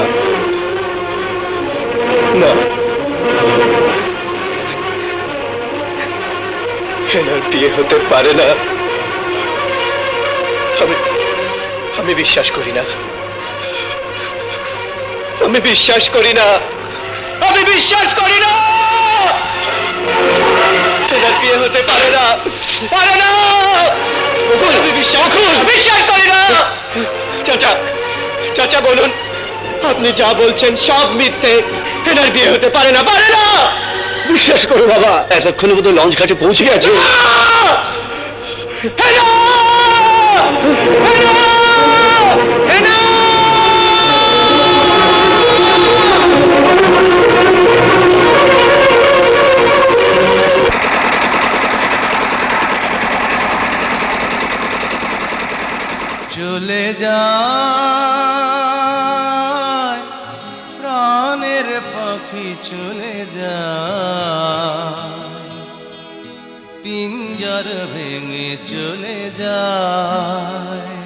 না। না। হেনার বিয়ে হতে পারে না। আমি আমি বিশ্বাস করি না। আমি বিশ্বাস করি না। আমি বিশ্বাস করি না। বিয়ে হতে পারে না। পারে না। বিশ্বাস করি না। চাচা চাচা বলুন। আপনি যা বলছেন সব মিথ্যে। এনার বিয়ে হতে পারে না পারে না। বিশ্বাস করো বাবা এতক্ষণে বোধহয় লঞ্চ ঘাটে পৌঁছে গেছে। চলে যা পিঞ্জর ভেঙে চলে যায়।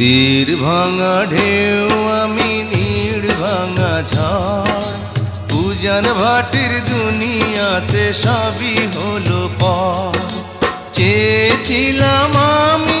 তীর ভাঙা ঢেউ, আমি নীড় ভাঙা ঝড়। পূজন ভাটির দুনিয়াতে সবই হলো পর চেয়েছিলাম আমি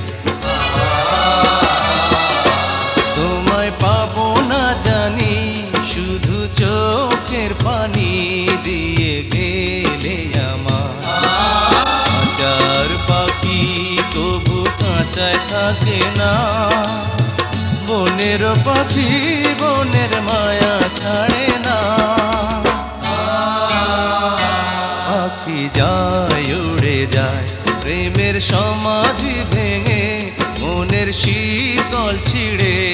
থাকে না বনের পাখি, বনের মায়া ছাড়ে না। পাখি যায়, উড়ে যায়, প্রেমের সমাধি ভেঙে, মনের শীতল ছিঁড়ে।